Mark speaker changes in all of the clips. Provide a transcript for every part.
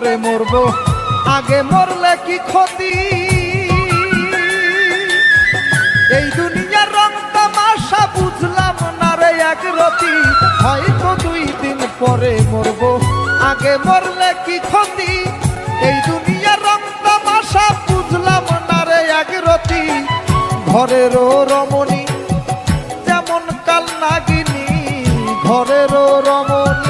Speaker 1: পরে মরব, আগে মরলে কি ক্ষতি? এই দুনিয়ার রং তামাশা বুঝলাম না রে এক রতি, হয়তো দুই দিন পরে মরব, আগে মরলে কি ক্ষতি? এই দুনিয়ার রং তামাশা বুঝলাম না রে এক রতি, ঘরেরও রমণী যেমন কাল নাগিনী, ঘরেরও রমণী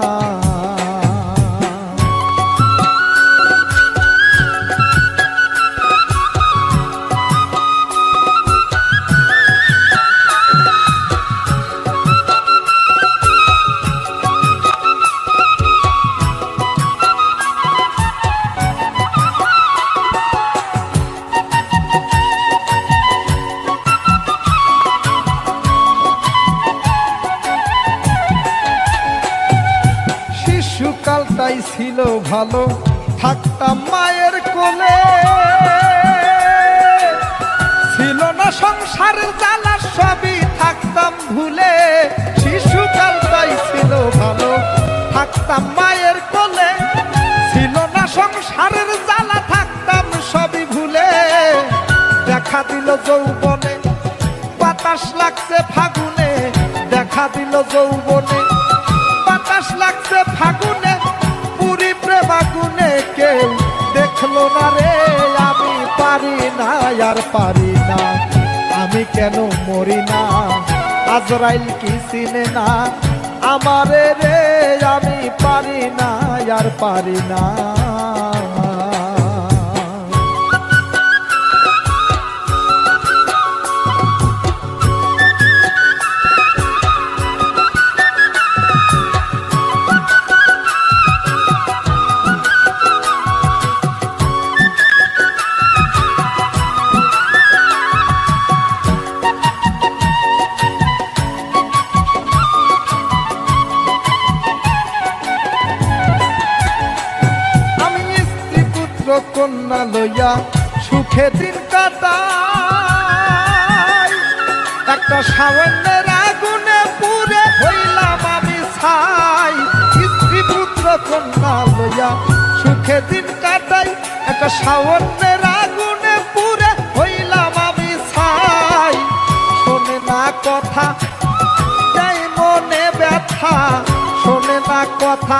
Speaker 1: শিশুকালটাই ছিল ভালো, থাকতাম মায়ের কোলে। ছিল না সংসারের জ্বালা সবই থাকতাম ভুলে। শিশুকালটাই ছিল ভালো, থাকতাম মায়ের কোলে। ছিল না সংসারের জ্বালা থাকতাম সবই ভুলে। দেখা দিল যৌবনে, বাতাস লাগছে ফাগুনে। দেখা দিল যৌবনে বাতাস লাগছে ফাগুনে, পুরি প্রেমাগুনে কেউ দেখল না রে, আমি পারি না আর পারি না। আমি কেন মরি না? আজরাইল কি চিনে না? আমারে রে, আমি পারি না আর পারি না। কন্যা লইয়া সুখে দিন কাটাই। একটা সামান্যের আগুনে পুরে হইলাম আমি ছাই। স্ত্রী পুত্র কন্যা লইয়া সুখে দিন কাটাই। একটা সামান্যের আগুনে পুরে হইলাম আমি ছাই। শোনে না কথা দেয় মনে ব্যথা। শোনে না কথা